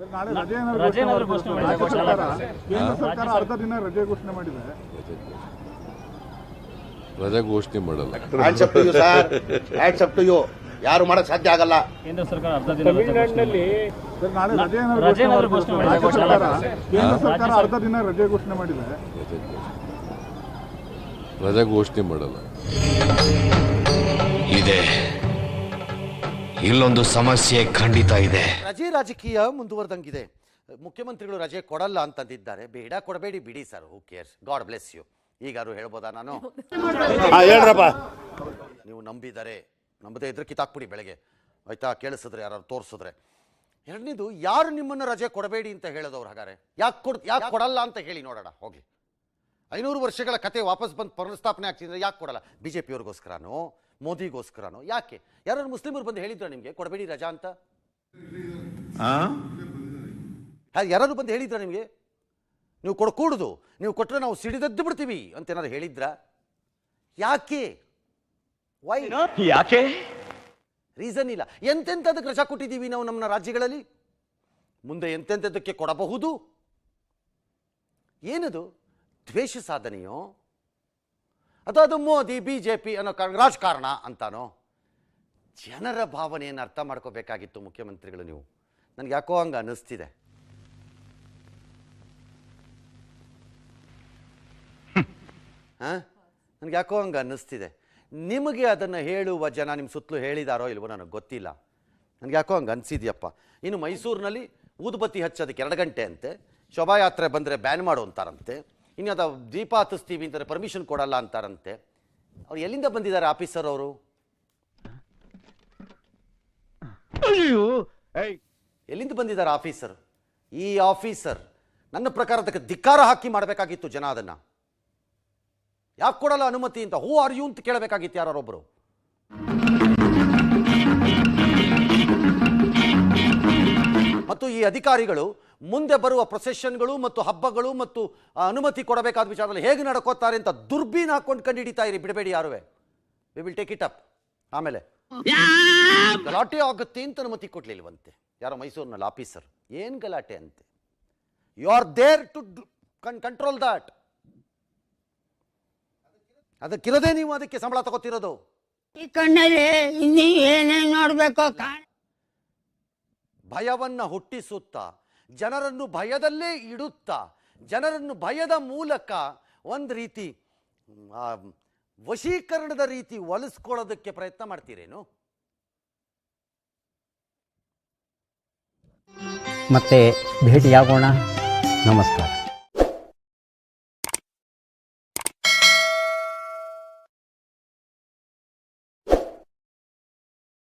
ನಾಳೆ ರಜೆ ಘೋಷಣೆ ಘೋಷಣೆ ಮಾಡಿದೆ ಮಾಡಿದೆ. ಸರ್ಕಾರ ಕೇಂದ್ರ ಸರ್ಕಾರ ಅರ್ಧ ದಿನ ರಜೆ ಘೋಷಣೆ ಮಾಡಿದೆ. ರಜೆ ಘೋಷಣೆ ಮಾಡಲ್ಲ. ಯಾರು ಮಾಡಕ್ ಸಾಧ್ಯ ಆಗಲ್ಲ. ಕೇಂದ್ರ ಸರ್ಕಾರ ಅರ್ಧ ದಿನ ರಜೆ ಸರ್ಕಾರ ಕೇಂದ್ರ ಸರ್ಕಾರ ಅರ್ಧ ದಿನ ರಜೆ ಘೋಷಣೆ ಮಾಡಿದೆ. ರಜೆ ಘೋಷಣೆ ಮಾಡಲ್ಲ. ಇಲ್ಲೊಂದು ಸಮಸ್ಯೆ ಖಂಡಿತ ಇದೆ. ರಜೆ ರಾಜಕೀಯ ಮುಂದುವರೆದಂಗಿದೆ. ಮುಖ್ಯಮಂತ್ರಿಗಳು ರಜೆ ಕೊಡಲ್ಲ ಅಂತಂದಿದ್ದಾರೆ. ಬೇಡ ಕೊಡಬೇಡಿ ಬಿಡಿ sir who cares God bless you ಈಗಾರು ಹೇಳ್ಬೋದಾ ನಾನು? ಹೇಳ್ರಪ್ಪ. ನೀವು ನಂಬಿದರೆ ನಂಬದೇ ಇದ್ರೆ ಕಿತಾಕ್ಬಿಡಿ ಬೆಳಗ್ಗೆ. ಆಯ್ತಾ? ಕೇಳಿಸಿದ್ರೆ ಯಾರು ತೋರಿಸಿದ್ರೆ. ಎರಡನೇದು ಯಾರು ನಿಮ್ಮನ್ನು ರಜೆ ಕೊಡಬೇಡಿ ಅಂತ ಹೇಳೋದವ್ರು ಹಾಗಾರೆ ಯಾಕೆ ಕೊಡ್ ಯಾಕೆ ಕೊಡಲ್ಲ ಅಂತ ಹೇಳಿ ನೋಡೋಣ ಹೋಗಿ. ಐನೂರು ವರ್ಷಗಳ ಕತೆ ವಾಪಸ್ ಬಂದು ಪುನರ್ಸ್ಥಾಪನೆ ಆಗ್ತಿದ್ರೆ ಯಾಕೆ ಕೊಡಲ್ಲ? ಬಿ ಜೆ ಪಿಯವ್ರಿಗೋಸ್ಕರನೋ ಮೋದಿಗೋಸ್ಕರನೋ? ಯಾಕೆ? ಯಾರು ಮುಸ್ಲಿಮರು ಬಂದು ಹೇಳಿದ್ರು ನಿಮಗೆ? ಕೊಡಬೇಡಿ ರಜಾ ಅಂತ? ಯಾರು ಬಂದು ಹೇಳಿದ್ರ ನಿಮಗೆ? ನೀವು ಕೊಡಕೂಡುದು ನೀವು ಕೊಟ್ಟರೆ ನಾವು ಸಿಡಿದದ್ದು ಬಿಡ್ತೀವಿ ಅಂತ ಏನಾದ್ರು ಹೇಳಿದ್ರ? ಯಾಕೆ? ವೈ ಯಾಕೆ? ರೀಸನ್ ಇಲ್ಲ. ಎಂತೆಂಥದಕ್ಕೆ ರಜಾ ಕೊಟ್ಟಿದ್ದೀವಿ ನಾವು ನಮ್ಮ ರಾಜ್ಯಗಳಲ್ಲಿ? ಮುಂದೆ ಎಂತೆಂಥದಕ್ಕೆ ಕೊಡಬಹುದು? ಏನದು? ದ್ವೇಷ ಸಾಧನೆಯೋ? ಅಥವಾ ಅದು ಮೋದಿ ಬಿ ಜೆ ಪಿ ಅನ್ನೋ ಕಾರಣ, ರಾಜಕಾರಣ ಅಂತಾನೋ? ಜನರ ಭಾವನೆಯನ್ನು ಅರ್ಥ ಮಾಡ್ಕೋಬೇಕಾಗಿತ್ತು ಮುಖ್ಯಮಂತ್ರಿಗಳು ನೀವು. ನನಗೆ ಯಾಕೋ ಹಂಗೆ ಅನ್ನಿಸ್ತಿದೆ. ಹಾಂ? ನನಗೆ ಯಾಕೋ ಹಂಗೆ ಅನ್ನಿಸ್ತಿದೆ. ನಿಮಗೆ ಅದನ್ನು ಹೇಳುವ ಜನ ನಿಮ್ಮ ಸುತ್ತಲೂ ಹೇಳಿದಾರೋ ಇಲ್ವೋ ನನಗೆ ಗೊತ್ತಿಲ್ಲ. ನನಗೆ ಯಾಕೋ ಹಂಗೆ ಅನಿಸಿದೆಯಪ್ಪ. ಇನ್ನು ಮೈಸೂರಿನಲ್ಲಿ ಊದುಬತ್ತಿ ಹಚ್ಚೋದಕ್ಕೆ ಎರಡು ಗಂಟೆ ಅಂತೆ. ಶೋಭಾಯಾತ್ರೆ ಬಂದರೆ ಬ್ಯಾನ್ ಮಾಡು ಅಂತಾರಂತೆ. ಇನ್ನು ಅದು ದೀಪ ಹತ್ತಿಸ್ತೀವಿ ಅಂತಾರೆ ಪರ್ಮಿಷನ್ ಕೊಡಲ್ಲ ಅಂತಾರಂತೆ. ಅವ್ರು ಎಲ್ಲಿಂದ ಬಂದಿದ್ದಾರೆ ಆಫೀಸರ್ ಅವರು? ಎಲ್ಲಿಂದ ಬಂದಿದ್ದಾರೆ ಆಫೀಸರ್? ಈ ಆಫೀಸರ್ ನನ್ನ ಪ್ರಕಾರ ಅದಕ್ಕೆ ಧಿಕ್ಕಾರ ಹಾಕಿ ಮಾಡಬೇಕಾಗಿತ್ತು ಜನ ಅದನ್ನು. ಯಾಕೆ ಕೊಡಲ್ಲ ಅನುಮತಿ ಅಂತ ಹೂ ಆರ್ ಯು ಅಂತ ಕೇಳಬೇಕಾಗಿತ್ತು ಯಾರೊಬ್ಬರು ಮತ್ತು ಈ ಅಧಿಕಾರಿಗಳು ಮುಂದೆ ಬರುವ ಪ್ರೊಸೆಷನ್ಗಳು ಮತ್ತು ಹಬ್ಬಗಳು ಮತ್ತು ಅನುಮತಿ ಕೊಡಬೇಕಾದ ವಿಚಾರದಲ್ಲಿ ಹೇಗೆ ನಡ್ಕೋತಾರೆ ಅಂತ ದುರ್ಬೀನ್ ಹಾಕೊಂಡು ಕಂಡುಹಿಡಿತಾ ಇರಿ ಬಿಡಬೇಡಿ ಯಾರುವೆ. We will take it up ಆಮೇಲೆ ಗಲಾಟೆ ಆಗುತ್ತೆ ಅಂತ ಅನುಮತಿ ಕೊಡ್ಲಿಲ್ವಂತೆ. ಯಾರೋ ಮೈಸೂರಿನಲ್ಲಿ ಆಫೀಸರ್ ಏನ್ ಗಲಾಟೆ ಅಂತೆ? You are there to control that ಅದಕ್ಕಿರೋದೇ ನೀವು ಅದಕ್ಕೆ ಸಂಬಳ ತಗೋತಿರೋದು. ಈ ಕಣ್ಣಲ್ಲಿ ಇನ್ನೀ ಏನೇನ್ ನೋಡಬೇಕು ಭಯವನ್ನ ಹುಟ್ಟಿಸುತ್ತಾ ಜನರನ್ನು ಭಯದಲ್ಲೇ ಇಡುತ್ತಾ, ಜನರನ್ನು ಭಯದ ಮೂಲಕ ಒಂದು ರೀತಿ ವಶೀಕರಣದ ರೀತಿ ಒಲಿಸ್ಕೊಳ್ಳೋದಕ್ಕೆ ಪ್ರಯತ್ನ ಮಾಡ್ತೀರೇನು? ಮತ್ತೆ ಭೇಟಿಯಾಗೋಣ. ನಮಸ್ಕಾರ.